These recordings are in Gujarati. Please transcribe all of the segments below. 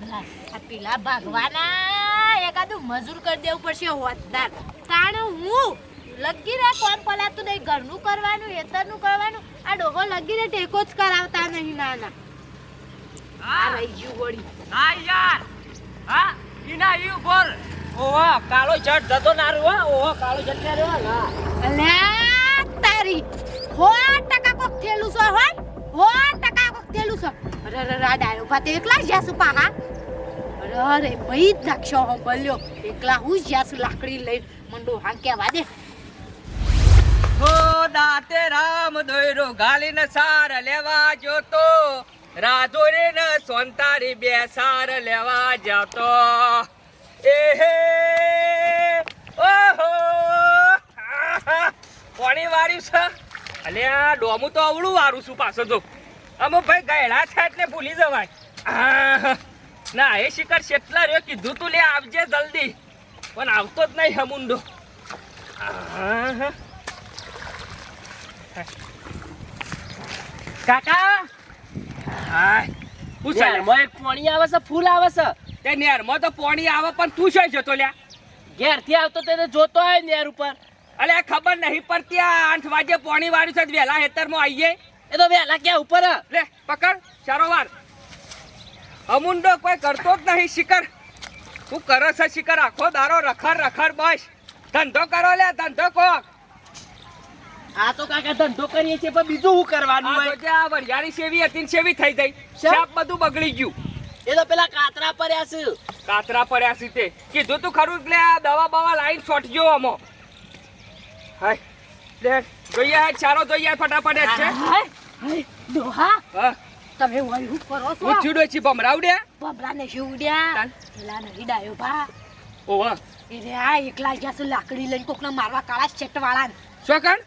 આ પેલા ભગવાના એકાદું મજૂર કરી દેવું પડશે હોતદાર કારણ હું લગી રે કોમ પલાતું નહીં? ઘરનું કરવાનું હેતરનું કરવાનું. આ ડોગો લગી રે ટેકો જ કરાવતા નહીં નાના. આ રહી ગયું વળી હા યાર. હા? ઈના ઈ બોલ ઓહો કાળો શર્ટ જતો ના રહ્યો ઓહો કાળો શર્ટ ના રહ્યો ના અલ્યા તારી. હો ટકા કોક થેલું છો હોય હો ટકા કોક છે. ડાયો ભાતે એકલા જ જાસુ પાહા અરે ભાઈ જ નાખશો હો એકલા હું જ જાસુ લાકડી લઈ મંડો હાંક્યા વાદે. હો દાતે રામ દોયરો ગાલીને સાર લેવા જોતો. રાધોરે ને સોનતારી બે સાર લેવા જતો. એ હે, ઓહો. પાણી વાળ્યું છે. અલ્યા, ડોમું તો અવળું વારું છું પાછો જો. અમુક ભાઈ ગયડા છે એટલે ભૂલી જવાય. ના એ શિકાર શેટલા રહ્યો કીધું તું લે આવજે જલ્દી. પણ આવતો જ નહીં હમુંડો કાકા? હું નેરમાં એક પોણી આવે છે ફૂલ આવે છે. તે નેરમાં તો પોણી આવે પણ તું શું જતો લ્યા? ઘેરથી આવતો તેને જોતો હોય નેર ઉપર. અલે ખબર નહીં પડતી આ આઠ વાગે પોણી વાળું છે વહેલા હેતરમાં આવીએ એ તો વહેલા ક્યાં ઉપર. લે પકડ ચારો વાર અમુંડો કોઈ કરતો જ નહીં શિખર તું કરો છે શિખર આખો દારો રખડ રખડ બસ. ધંધો કરો લે ધંધો કોક. આ તો કાકા ધંધો કરીએ છીએ પણ બીજું શું કરવાનું હોય? જે આ વરિયાળી સેવી હતી ને સેવી થઈ ગઈ. સાપ બધું બગડી ગયું. એ તો પેલા કાતરા પડ્યા છે. કાતરા પડ્યા છે તે. કીધું તું ખરું એટલે આ દવા બવા લાઈન છોટજો આમાં. હાય લે. જોઈએ હે ચારો જોઈએ ફટાફટ એક છે. હાય, તમે વળી હું કરો છો. હું ચીડો છી ભમરાવડે બબરાને શિવડ્યા. પેલા ને ડાયો ભા. ઓવા એ આ એકલા જ જાસુ લાકડી લઈને કોકને મારવા કાળા શેટ વાળા શોકણ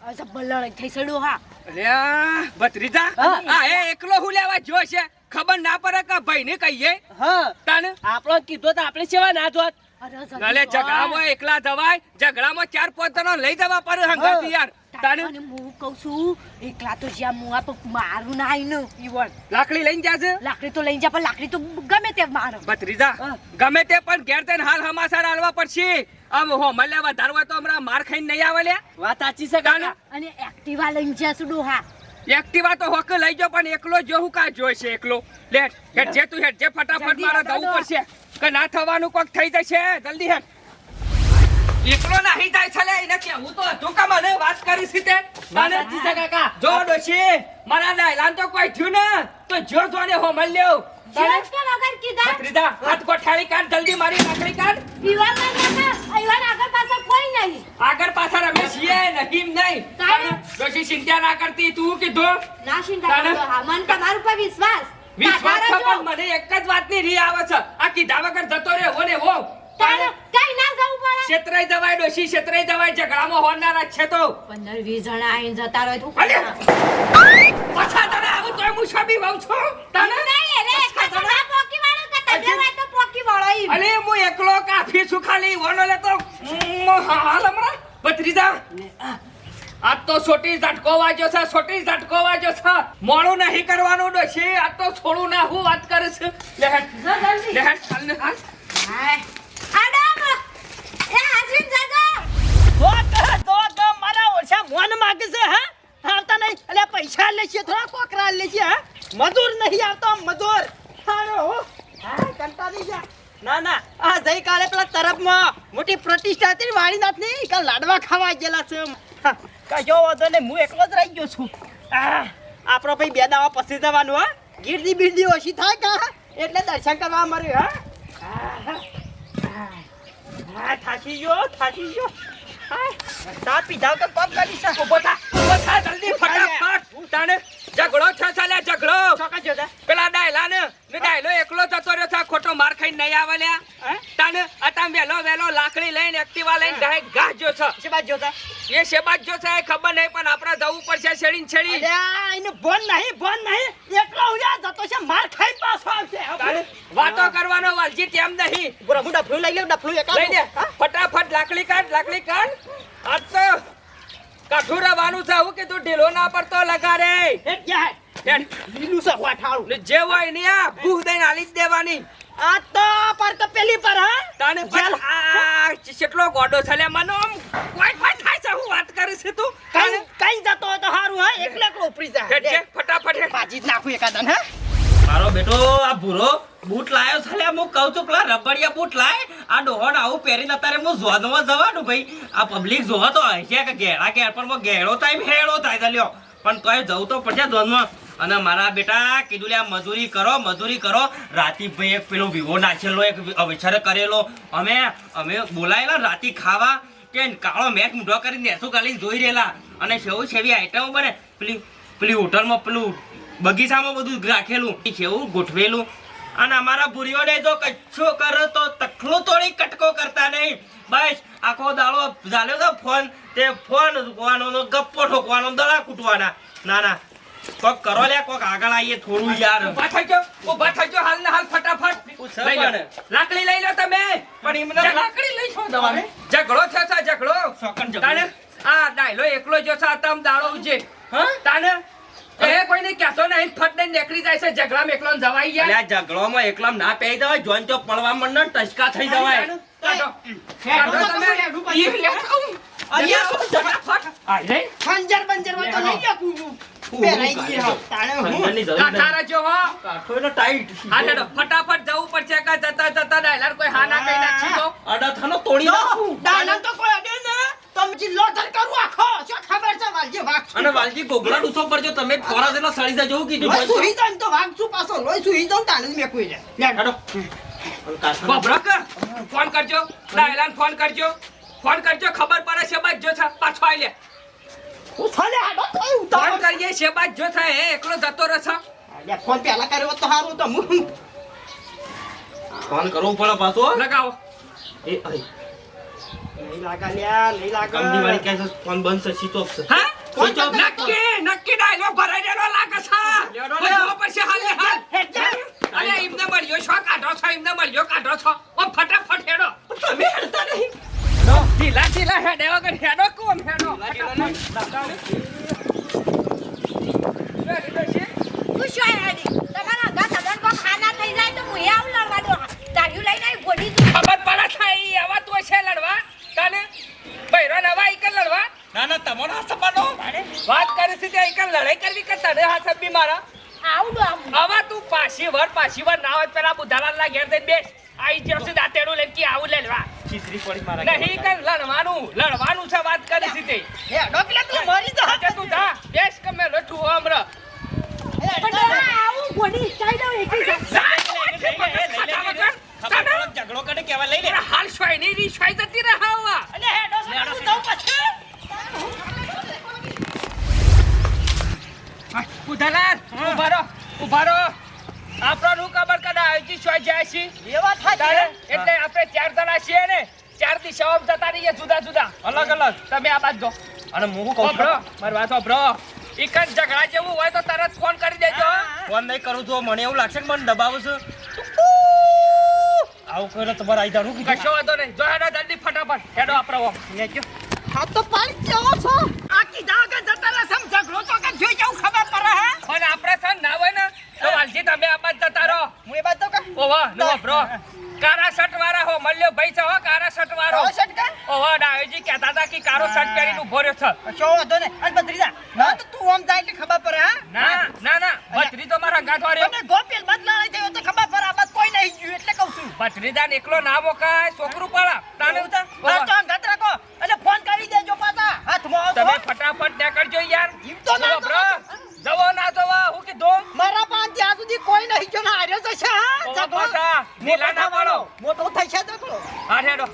લડાઈ થઈ છે ડોહા. અલ્યા ભત્રીજા? હા. આ એ એકલો હું લેવા જો છે? ખબર ના પડે કે ભાઈ ને કહીએ? હા. તન? આપણો કીધો તો આપણે સેવા ના જોત. અરે. ઝઘડામાં એકલા જવાય ઝઘડામાં ચાર પોતાનો લઈ જવા પડે હંગાતી યાર. તને અને હું કહું છું એકલા તો જ્યાં મુઆ પર મારું ના આઈનું ઈવન લાકડી લઈને જાશે લાકડી તો લઈ જા પણ લાકડી તો ગમે તે મારો. ભત્રીજા ગમે તે પણ ઘેર થઈને હાલ હમાસાર આલવા પડશે. આમ હો મલ્યા વધારવા તો હમણાં માર ખાઈને નહીં આવે લ્યા. વાત સાચી છે કાકા. અને એક્ટિવા લઈને જાસુ ડોહા? એક્ટિવા તો હોક લઈ જાઓ પણ એકલો જો હું કા જોઈ છે એકલો. લે હેડ જે તું હેડ જે ફટાફટ મારા દઉં પડશે. કે ના થવાનું કોક થઈ જશે. જલ્દી હેડ. એકલો નહીં જાય છે લે એને કેવું તો હતું કે મને વાત કરી છે તે તને? કાકા. જો ડોશી મારા ડાયલાન તો કોઈ થયું ને. તો જો જોને હો મળ લેવ તને કે વગર કીધા. ભત્રીજા હાથ કોઠાળી કાઢ જલ્દી મારી નાખડી કાઢ. પીવા માં કાકા ઈવન આગળ પાછળ કોઈ નહીં. આગળ પાછળ અમે છીએ નહીં નહીં? ડોશી ચિંતા ના કરતી તું કીધું. ના ચિંતા? કરો મને તમારું પર વિશ્વાસ. વિશ્વાસ છે પણ મને એક જ વાતની રી આવે છે. આ કીધા વગર જતો રે હો ને હો તારે? જવું પડે જવાય ડોશી ક્ષેત્રય જવાય ઝઘડામાં હોનારા જ છે તો. પંદર વીસ જણા આઈને જતા રહે તું પાછા તને આવું તોય હું છબી વહુ છું? તને? નહીં રે પાછા પોકી વાળો કે તમે અજી- તો પોકી વાળો ઈ અલે હું એકલો કાફી છું ખાલી વનો લેતો ઉમ્મ, હાલ હમણાં. ભત્રીજા આજ તો છોટી ઝટકો વાગ્યો છે છોટી ઝટકો વાગ્યો છે. મોડું નહીં કરવાનું ડોશી આજ તો છોડું ના હું વાત કરે છે લેહટ લે હેડ, ચાલ ને હાલ. હાય મોન માગે છે હા? આવતા નહીં. એટલે પૈસા લે છે થોડા કોકરા લે છે હા? મજૂર નહીં આવતો મજૂર હારો હો. હા કંટાળી જા ના ના આ જઈ કાલે પેલા તરફમાં મોટી પ્રતિષ્ઠા હતી વાળીનાથની કાલ લાડવા ખાવા ગયેલા છે કયો વાંધો ને હું એકલો જ રહી ગયો છું. આ, આપણો ભાઈ બે દાવા પછી જવાનું હા? ગીરદી બીરદી ઓછી થાય કા એટલે દર્શન કરવા મળ્યું હા હા થાકી ગયો થાકી ગયો. ચા પીધા વગર કોમ કરી છે ઊભો થા, ઊભો થા, જલ્દી ફટાફટ. તાણે ઝઘડો ચાલે ઝઘડો. પેલા ડાયલા ને ડાયલો એકલો જતો રહ્યો છે. ખોટો માર ખાઈને નહીં આવે લ્યા. તાને અતામ વેલો વેલો લાકડી લઈને એક્ટિવા લઈને ગાય ગાહ જો છે. છે જો છે એ શેબાજ જો છે ખબર નહીં પણ આપણે જવું પડશે છેડી. છેડી એને બોન નહીં બોન નહીં. એકલો ઉડ્યા જતો છે માર ખાઈ પાછો આવશે. વાતો કરવાનો વાલજી તેમ નહીં. પૂરા હું ફ્લુ લઈ લઉં ડફલું એક લઈ દે ફટાફટ લાકડી કાઢ લાકડી કાઢ. આજ તો કાઠું વાનું છે. હું કીધું ઢીલો ના પડતો લગા રે એ ક્યાં. લીલું છે વાઠાળું ને જે હોય ને આ ભૂખ દઈને આલી જ દેવાની. આ તો પર તો પેલી પર હા? તને પણ આ કેટલો ગોડો છે લે મને આમ કોઈ કોઈ થાય છે હું વાત કરે છે તું. કઈ કઈ જતો હોય તો હારું હા? એકલો એકલો ઉપરી જા ફટાફટ હેડ. જ નાખું એકાદન હા? મારો બેટો આ ભૂરો બૂટ લાયો છે હું કહું છું પેલા રબડિયા બૂટ લાય આ ડોહણ આવું પહેરીને અત્યારે હું ઝોનમાં જવાનું ભાઈ. આ પબ્લિક જોવા તો હશે કે ઘેડા ઘેર પણ ઘેડો થાય હેડો થાય લ્યો. પણ તોય જવું તો પડશે ઝોનમાં. અને મારા બેટા કીધું લે મજૂરી કરો મજૂરી કરો. રાતી ભાઈ એક પેલો વિવો નાખેલો, એક વિચાર કરેલો. અમે અમે બોલાયેલા રાતી ખાવા કે કાળો મેચ મૂઢો કરીને નેસું કાઢીને જોઈ રહેલા. અને સેવું સેવી આઈટમો બને. પેલી પેલી હોટલમાં પેલું બગીચામાં બધું રાખેલું. છેવું ગોઠવેલું. અને અમારા ભૂરીઓને જો કચ્છો કરો તો તખલો તોડી કટકો કરતા નહીં. બસ, આખો દાડો ઝાલ્યો તો ફોન. તે ફોન, ગપ્પો ઠોકવાનો, દડા કૂટવાના ના ના. કોક કરો લે કોક આગળ આવીએ થોડું યાર. ઊભા થઈ જાઓ, ઊભા થઈ જાઓ, હાલ ને હાલ ફટાફટ. લઈ લો. લાકડી લઈ લો તમે. પણ એમને લાકડી લઈ છો દવાને. ઝઘડો છે છે ઝઘડો. સોકન ઝઘડો. આ ડાયલો એકલો જો સા તમ દાડો ઉજે. હા? તાને એ કોઈને કહેતો નહીં ફટ દઈને નીકળી જાય છે ઝઘડામાં એકલો ઝઘડોમાં એકલામ ના પહેરી દેવાય જોઈન તો પડવા માંડે ને ટચકા થઈ જવાય. કાઢો. કાઢો તમે. ઈ લે. આ. ખંજર બંજર તો નહીં. હો. કાઠો એટલે ટાઈટ. હા. લેડો. ફટાફટ જવું પડશે કે જતા જતા ડાયલર કોઈ હા ના કહી નાખશી તો? અડથાનો તોડી નાખું. ડાયલર તો કોઈ અડે ને. તો પછી લોથર કરું આખો શું ખબર છે વાલજી વાઘ અને વાલજી ગોગલા ડૂસો પર જો તમે થોડા જેટલા સળી જાય જેવું કીધું લોહી સુહી તો. વાઘ શું પાછો લોહી સુહી જાઉં તાણે જ કોઈ લે. હેડો. કાઠાનો- બબરો ફોન કરજો. ડાયલાને ફોન કરજો. ફોન કરજો ખબર પડે છે બાદ જો છે. પાછો આવી લે. હું થાલે હાડો તોય ફોન કરીએ? છે બાદ જો છે એ એકલો જતો રહે અલ્યા ફોન પહેલા કર્યો તો હારું તો હું? ફોન કરવો પડે પાછો. લગાવો. એ અરે, નહીં લાગા લ્યા નહીં લાગા. કંપની વાળી કહે છે ફોન બંધ છે સ્વિચ ઓફ છે. હા? Phone switch off. કરતા નક્કી નક્કી ડાયલો ભરાઈ દેલો લાગે છે. બધો પછી હાલ હાલ અરે એમને મળ્યો છો કાઢો છો એમને મળ્યો કાઢો છો. ઓ ફટાફટ હેડો. તમે હેડતા નહીં. ઢીલા ઢીલા હેડે વગર હેડો કોમ હેડો તું શું હેડી? તમારા ઘા સદન કો ખાના થઈ જાય તો હું આવું લડવા દો તાળીઓ લઈને આવી ગોડી ખબર પડે ઈ આવા તું છે લડવા. તને બૈરો નવા ઈ કર લડવા. ના ના તમારો હાથ સપાટો. વાત કરે છે તે ઈ લડાઈ કરવી કે તને હાથ બી મારા? આવું આવા તું પાછી વર પાછી વર ના હોય પેલા બુધાલાલ ના ઘેર જઈને બેસ. આઈ જશે દાંતેડું લઈને કે આવું લડવા. છીછરી પડી મારા નહીં કઈ લડવાનું લડવાનું છે વાત કરી છે તે હેડો પેલા તું મરી જા આજે તું જા બેસ કે મેં લઠું હમર પણ આ આવું ગોડી સ્ટાઈલ આવું એકી જાય. ખબર પડે ઝઘડો કરે કેવા લઈ લે હાલ શોય નહીં રી શોય જતી રહે આવા અલ્યા હેડો હેડો, હું જાઉં પછી બુધાલાલ ઊભા રહો ઊભા રહો આપણો નું ખબર કદા આજી શોય જાય છે એવા થાય તારે એટલે આપણે ચાર જણા છીએ ને ચાર દિશાઓ જતા રહીએ જુદા જુદા અલગ અલગ આ જો અને હું કહું છું? મારી વાત સાંભળો એક જ ઝઘડા જેવું હોય તો તરત ફોન કરી દેજો. ફોન નહીં કરું છું મને એવું લાગશે કે મને દબાવું છું. આવું કરે તમારે આઈ જાણું કશો વાંધો નહીં. જો હેડો જલ્દી ફટાફટ. હેડો આપણે ઓમ. હા તો પણ કેવો છો? આ કીધા વગર જતા રહે સમ ઝઘડો તો કે જોઈ જાવ ખબર પડે હે? પણ આપણે છે ને હોય ને તો વાલજી તમે આ બાજુ જતા રહો. હું એ બાદ તો કે? ઓવા નો ઓભરો કારા શર્ટ વાળા હો મળ્યો ભાઈ છે હો કારા શર્ટ વાળો. કાળો શર્ટ કે ઓહો ડાયોજી કહેતા હતા કે કારો શર્ટ પહેરીને ઊભો રહ્યો છે. કશો વાંધો ને અને ભત્રીજા ના તો તું આમ જાય એટલે ખબર પડે હા? ના ના ના બત્રી તો મારા ગાંઠ વાળ્યો અને ગોપીલ બદલા લઈ જયો તો ખબર પર આ કોઈ નહીં ગયું એટલે કહું છું. ભત્રીજાને એકલો ના મોકાય છોકરું પાળા. તાને ઉતા તો આમ ઘટ રાખો અને ફોન કરી દેજો પાછા હાથમાં આવતો. તમે ફટાફટ નીકળજો યાર જીવ તો ના જવો બ્રો. જવો ના જવો હું કીધું મારા પાંચ ત્યાં સુધી કોઈ નહીં જો ને હાર્યો જશે હા ઓવા ઝઘડો. પાછા. નીલા ના પાડો. મોટો થશે ઝઘડો. હા હેડો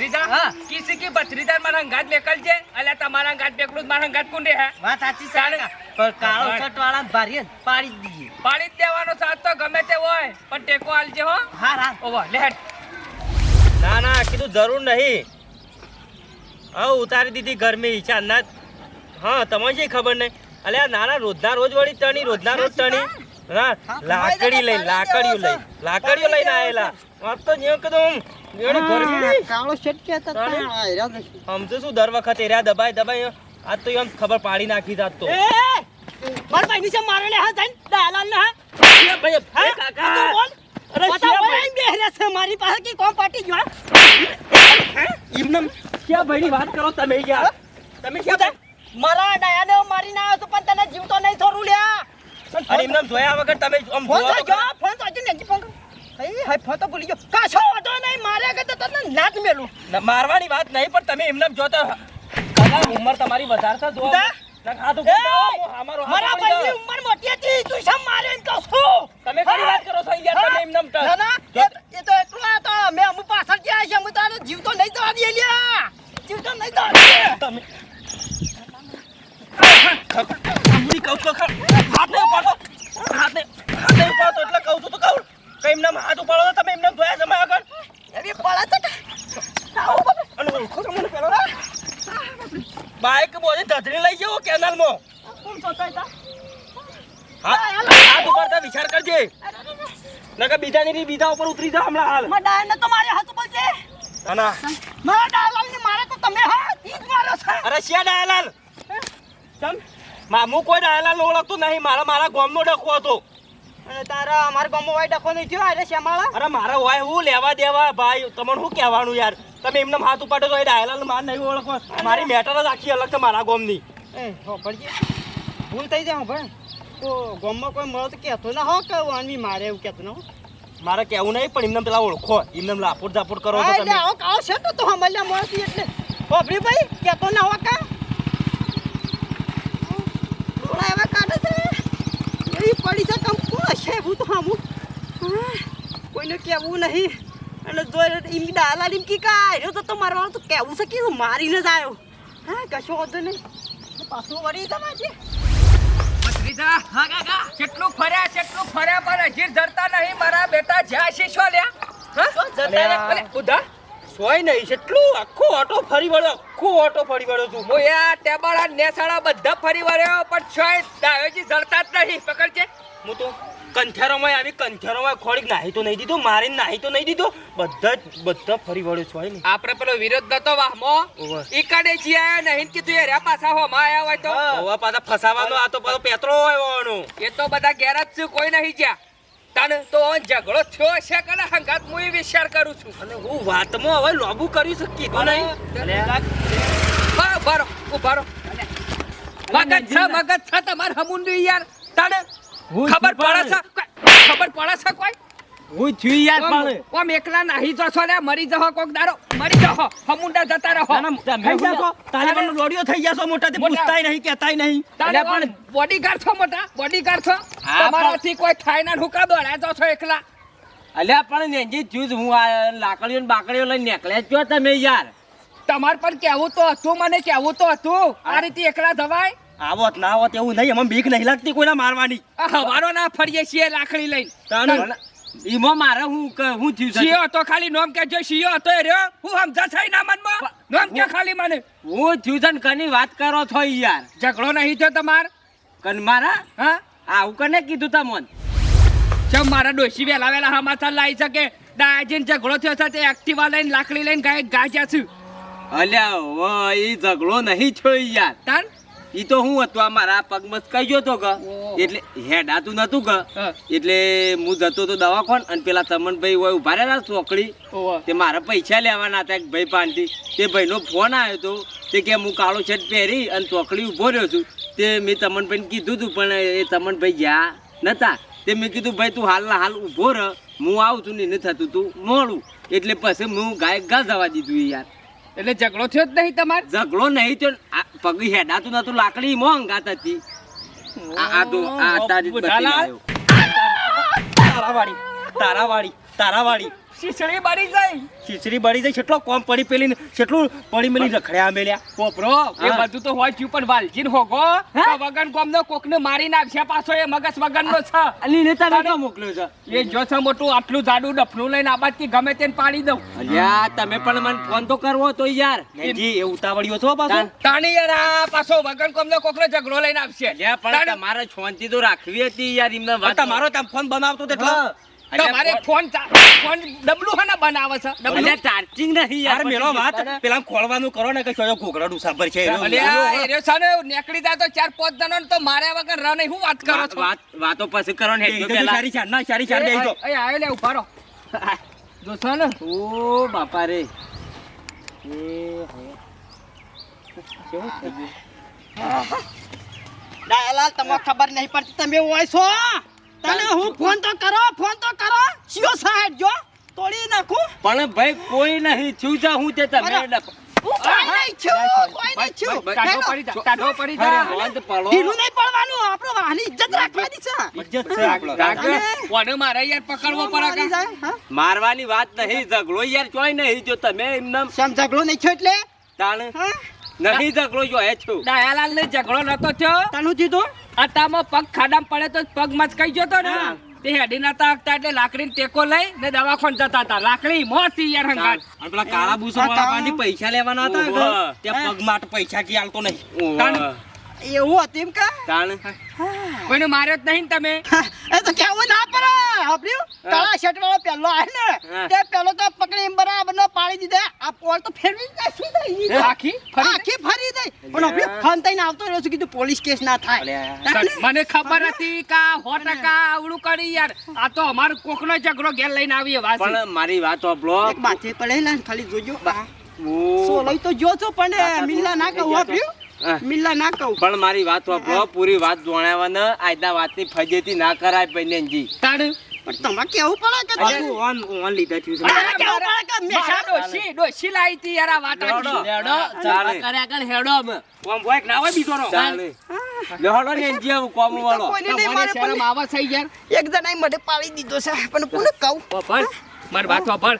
ભત્રીજા? કિસી કી ભત્રીજા મારા અંગાત છે? અલ્યા તમારા અંગાત મેકલું જ મારા અંગાત કુંડે હે. વાત સાચી છે પણ કાળો શર્ટ વાળા ભારી પાડી જ પાડી દેવાનો સાથ તો ગમે તે હોય. પણ ટેકો આલજે હો. હા હા ઓવા લેટ ના ના કીધું જરૂર નહીં. હા ઉતારી દીધી ગરમી ઈચ્છા ના હા તમને જે ખબર નહીં. અલ્યા નાના રોજના રોજ વળી તણી રોજના રોજ તણી. ના લાકડી લઈ લાકડીઓ લઈ લાકડીઓ લઈને આવેલા વાત તો ન્યો કીધું. કાળો. સમજુ શું? દર વખત એર્યા દબાય દબાય. આ તો એમ ખબર પાડી નાખી જાત તો. મારા ભાઈની છે મારે હા જઈને દયાલાલ ને હા. ભાઈ, હા? કાકા. અરે ભાઈ- ભાઈ છે મારી પાસે કે કોમ પાટી ગયો એમને ક્યાં ભાઈની વાત કરો તમે યાર તમે ક્યાં? મારા ડાયાને મારી ના આવ્યો પણ તને જીવતો નહીં છોડું લ્યા. અરે જોયા વગર તમે આમ ફોન જોવો તો તો જો ફોન તો હજી નહીં ફોન હઈ ફોન તો ભૂલી ગયો કાશો વાંધો નહીં માર્યા કે તો તને ના જ મેલું મારવાની વાત નહીં પણ તમે એમને જોતા કલા ઉંમર તમારી વધારે છે જો તો મારા ભાઈની ઉંમર મોટી હતી તું શા મારે એમ કહું છું તમે ખરી વાત કરો છો યાર તમે એમને ના ના એ તો એટલું આ તો મેં અમુ પાછળ ગયા છે અમુ તારે જીવતો નહીં દવા દે લ્યા જીવતો નહીં દવા દે તમે સાંભળી કહું તો ખરા. હાથ નહીં ઉપાડો હાથ નહીં હાથ નહીં ઉપાડો એટલે કહું છું તો કહું કઈ એમને હાથ ઉપાડો તો તમે એમને જોયા જમા આગળ એવી પળા છે કે અને ઓળખો છો મને પેલો બાઈક બોલે ધધરી લઈ જવો કેનાલમાં કોણ સોચાય તા હાથ ઉપાડતા વિચાર કરજે. નકર બીજાની ની બીજા ઉપર ઉતરી જા હમણાં હાલ. મારા ડાયન તો મારે હાથ ઉપર છે ના. મારા ડાયલાલને મારે તો તમે હા ઈ મારો છે. અરે શિયા ડાયલાલ ચમ મામુ કોઈ ડાયલાલ ઓળખતું નહીં. મારા મારા ગામનો ડખો હતો. અને તારા અમારા ગામમાં હોય ડખો નહીં થયો અરે શ્યામાળા અરે મારા હોય હું લેવા દેવા ભાઈ? તમને શું કહેવાનું યાર? તમે એમને હાથ ઉપાડો તો એ ડાયલાલ માર નહીં ઓળખો. મારી મેટર જ આખી અલગ છે મારા ગામની. એ ભૂલ થઈ જાય ભાઈ ગામમાં કોઈ મળે તો કહેતો ના હો કે વાનવી મારે એવું કહેતો ના હો. મારે કેવું નહીં પણ એમને પેલા ઓળખો. એમને લાપોટ ઝાપોટ કરો છો તમે. આવો કાવ છે તો તો હમલ્યા મળતી એટલે. હોભરી ભાઈ કહેતો ના હો કા? ડોળા એવા કાઢે છે એવી પડી છે કમ કોણ હશે એવું તો હમું. કોઈને કહેવું નહીં. અને જો એમ ડાલા એમ કી કાઢ્યો તો તમારે મારવાનું તો કહેવું છે કે મારીને જ આવ્યો. હા કશો વાંધો નહીં. પાછું વળી તમારે ભત્રીજા, કેટલું ફર્યા કેટલું ફર્યા પણ હજી ધરતા નહીં. મારા બેટા જ્યાં શીશો લ્યા? હા? બુધા, સોય નહીં કેટલું આખો ઓટો ફરી વળ્યો આખો ઓટો ફરી વળ્યો છું હું યા ટેબડા નેસાડા બધા ફરી વળ્યો પણ છોય દાયોજી જરતા જ નહીં. પકડજે. હું તો કંઠેરોમાં આવી કંઠેરોમાં ખોડીક નાહી તો નહીં દીધો મારીને નાહી તો નહીં દીધો. બધા જ બધા ફરી વળ્યો છો ને. આપણે પેલો વિરોધ નતો વાહમો. ઈ કાડે જી આયા નહીં કે તું એ રહ્યા પાછા હો માં આયા હોય તો. હવા પાછા ફસાવાનો આ તો પેલો પેત્રો હોય વાનો એ તો બધા ઘેર છે કોઈ નહીં જ્યાં. તને તો ઝઘડો થયો છે કને હંગાત હું વિચાર કરું છું. અને હું વાતમાં હવે લોબુ કર્યું છે કીધું નહીં? બરો ઉભારો મગજ છે મગજ છે તમારે હમુંડું યાર. તને ખબર પડે છે? ખબર પડે છે કોઈ? હું થયું યાર ઓમ- ઓમ એકલા નાહી જશો ને મરી જહો કોક દારો મરી જહો હમુંડા જતા રહો. થઈ જાશો? તાલિબાનનો લોડિયો થઈ જશો મોટા. થી પૂછતાય નહીં કહેતાય નહીં. તારે પણ બોડીગાર્ડ છો મોટા? બોડીગાર્ડ છો? તમારાથી કોઈ થાય ના હુકા દોડ્યા જશો એકલા. અલ્યા પણ નેજી જ્યુસ હું આ લાકડીઓ ને બાકડીઓ લઈને નીકળ્યા જ છો તમે યાર. તમાર પણ કેવું તો હતું મને કેવું તો હતું. આ રીતે એકલા જવાય? આવત ના આવત એવું નહીં એમાં બીક નહીં લાગતી કોઈના મારવાની. હવારો ના ફરીએ છીએ લાકડી લઈને. ઈમો મારે હું હું થયું છે? શિયો હતો ખાલી નોમ કે જો શિયો હતો રહ્યો હું સમજા થઈ ના મનમાં? નોમ કે ખાલી મને? હું થયું કની વાત કરો છો યાર? ઝઘડો નહીં થયો તમાર? કન મારા? હા? આવું કને કીધું તમોન? ચમ મારા ડોશી વેલા વેલા હમાથા લાવી શકે ડાયજીન ઝઘડો થયો છે તે એક્ટિવા લઈને લાકડી લઈને ગાય ગાજ્યા છું. અલ્યા ઓ ઈ ઝઘડો નહીં થયો યાર. તાન ઈ તો હું હતું આ મારા પગમાં કઈ ગયો તો ગ. એટલે હેડાતું નતું ગ. એટલે હું જતો તો દવાખાન અને પેલા તમનભાઈ હોય ઊભા રહેલા ચોકડી. તે મારા પૈસા લેવાના હતા ભાઈ પાનથી. તે ભાઈનો ફોન આવ્યો હતો તે કે હું કાળો શર્ટ પહેરી અને ચોકડી ઊભો રહ્યો છું. તે મેં તમનભાઈને કીધું હતું પણ એ તમનભાઈ ગયા નતા. તે મેં કીધું ભાઈ તું હાલના હાલ ઊભો રહ. હું આવું છું ને એને થતું તું મોડું. એટલે પછી હું ગાય ગા જવા દીધું યાર. એટલે ઝઘડો થયો જ નહીં તમારે? ઝઘડો નહીં આ પગ હેડાતું નતું લાકડી મોંઘાત હતી. આ તો આ તારી તારાવાળી તારાવાળી લાવ્યો. શીશડી બળી જાય. ખીચડી બળી જાય કેટલો કોમ પડી પેલી ને કેટલું પડી મેલી રખડ્યા મેલ્યા. કોપરો એ બધું તો હોય થયું પણ વાલજીન હોગો તો વગન કોક ને મારી નાખશે પાછો એ મગસ વગન નો છે અલી ને તમે મોકલ્યો છે? એ જો છે મોટું આટલું જાડું ડફલું લઈને આબાદથી ગમે તેને પાડી દઉં. અલ્યા તમે પણ મને ફોન તો કરવો તો યાર. જી એ ઉતાવળ્યો છો પાછો. તાણી યાર આ પાછો વગન કોમનો કોકનો ઝઘડો લઈને આવશે. અલ્યા પણ તમારે છોંતી તો રાખવી હતી યાર એમને વાત તમારો તમે ફોન બનાવતો તો એટલે હા. તમારે ફોન ફોન ડબલું હે ને બનાવે છે? ડબલું? ચાર્જિંગ નહીં યાર મેળો વાત. પેલા ખોળવાનું કરો ને કે કયો ઘોઘરા ડુસાબર છે એનો. અલ્યા, એ છે ને, નીકળી જાય તો ચાર પાંચ જણાને તો માર્યા વગર રહે નહીં. હું વાત કરો છો? વાત વાતો પછી કરો ને એ પેલા. સારી ચાર ના સારી ચાર દેજો એ, આયો લે, ઉભારો જો ને. ઓ બાપા રે એ કેવું થઈ ગયું? ડાયાલાલ તમને ખબર નહીં પડતી તમે હોય છો? તને હું ફોન તો કરો ફોન તો કરો. શિયો સાહેબ જો. તોડી નાખું. પણ ભાઈ કોઈ નહીં. છું જા હું તે તમે હું કોઈ નહીં છું કોઈ નહીં છું. ટાઢો પડી જા, ટાઢો પડી જા. મોંત પડો. ઢીલું નહીં પડવાનું. આપણો વાહની ઇજ્જત રાખવાની છે. ઇજ્જત છે આપણો. કોને મારે યાર પકડવો પડે મારી કાં? જાય, હા? મારવાની વાત નહીં ઝઘડો યાર ચોય નહીં. જો તમે એમને ઝઘડો નહીં છો એટલે? તાણ? હા? નહીં ઝઘડો જો હે છું. દયાલાલ ને ઝઘડો નતો થયો? તાનું કીધું? અતામાં પગ ખાડામાં પડે તો પગ મચકાઈ ગયો તો ને તે હેડી નતા આગતા એટલે લાકડીને ટેકો લઈ ને દવાખાને જતા હતા. લાકડી મોતી યાર હંગાત. અને પેલા કાળા બુસો વાળા પૈસા લેવાના હતા તે પગ માટે પૈસા કી આલતો નહીં. એવું હતું એમ કા? તાણ. કોઈને માર્યો જ નહીં તમે? એ તો કેવું ના પર આપડ્યું કાળા શર્ટ વાળો પહેલો આવે ને તે પહેલો તો પકડી એમ બરાબર નો પાડી દીધા. આ પોલ તો ફેરવી દીધા. શું થઈ ગઈ આખી ફરી આખી ફરી દઈ પણ હાંભળ્યું? ફોન થઈને આવતો રહ્યો છું કીધું પોલીસ કેસ ના થાય. મને ખબર હતી કે સો ટકા આવડું કરી યાર. આ તો અમારો કોકનો ઝઘડો ઘેર લઈને આવી વાત પણ મારી વાત એક માથે પડેલા ને ખાલી જોજો. આ સોલઈ તો જો છો પણ મિલ્લા ના કહું આપ્યું મિલ્લા ના કહું. પણ મારી વાત સાંભળો પૂરી વાત જોણાવા ને આજના વાતની ફજેતી ના કરાય બહેનજી તાણ પણ તમારે કેવું પડે કે આ ઓન ઓન લીધા થયું છે. કેવું પડે કે મેં મારા ડોશી ડોશી લાવી હતી યાર આ વાત હેડો. આખી. ચાલે. ઓમ હોય કે ના હોય બીજો નો ચાલે. લેહડો ને એનજી કોમ વાળો. તમારે શરમ પણ આવે યાર. એક જણાએ મને પાડી દીધો છે. પણ કોને કહું? ભણ. મારી વાત ભણ.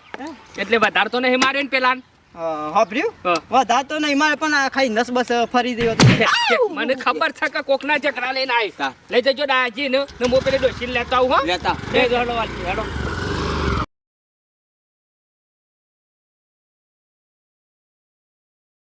એટલે વધારે તો નહીં માર્યો ને પેલા હાંભળ્યું હા. વધારે તો નહીં મારે પણ આ ખાઈ નસ બસ ફરી ગયો મને ખબર છે કે કોકના ઝઘડા લઈને આવી. લઈ જજો દાજી ને હું પેલી લેતા આવું હો. લેતા. લે જો હેડો વાલી, હેડો.